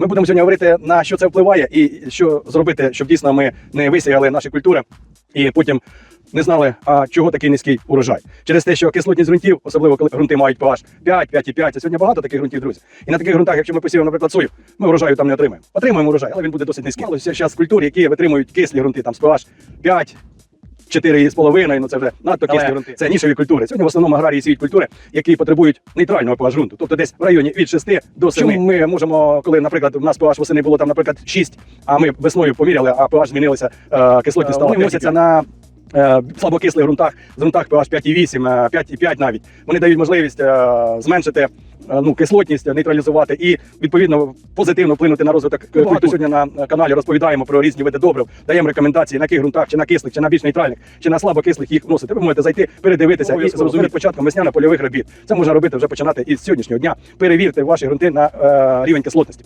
Ми будемо сьогодні говорити на що це впливає, і що зробити, щоб дійсно ми не висіяли наші культури і потім не знали, а чого такий низький урожай. Через те, що кислотність ґрунтів, особливо коли ґрунти мають pH 5, 5,5, а сьогодні багато таких ґрунтів, друзі. І на таких ґрунтах, якщо ми посіємо, наприклад, сою, ми урожаю там не отримаємо. Отримаємо урожай, але він буде досить низький. Але зараз культур, які витримують кислі ґрунти, там з pH 5, 4,5, ну це вже надто кислі ґрунти. Це нішеві культури. Сьогодні в основному аграрії сіють культури, які потребують нейтрального pH ґрунту, тобто десь в районі від 6 до 7. Чому ми можемо, коли, наприклад, у нас pH восени було там, наприклад, 6, а ми весною поміряли, а pH змінилося, е, кислотність стала. Вони вносяться на е, слабокислих ґрунтах, з ґрунтах pH 5,8, е, 5,5 навіть. Вони дають можливість е, зменшити е, ну, кислотність, нейтралізувати і відповідно позитивно вплинути на розвиток. Багато сьогодні на каналі розповідаємо про різні види добрив, даємо рекомендації, на яких ґрунтах, чи на кислих, чи на більш нейтральних, чи на слабокислих їх вносити. Ви можете зайти, передивитися і зрозуміти початком весняно-польових робіт. Це можна робити вже починати із сьогоднішнього дня. Перевірте ваші ґрунти на е, рівень кислотності.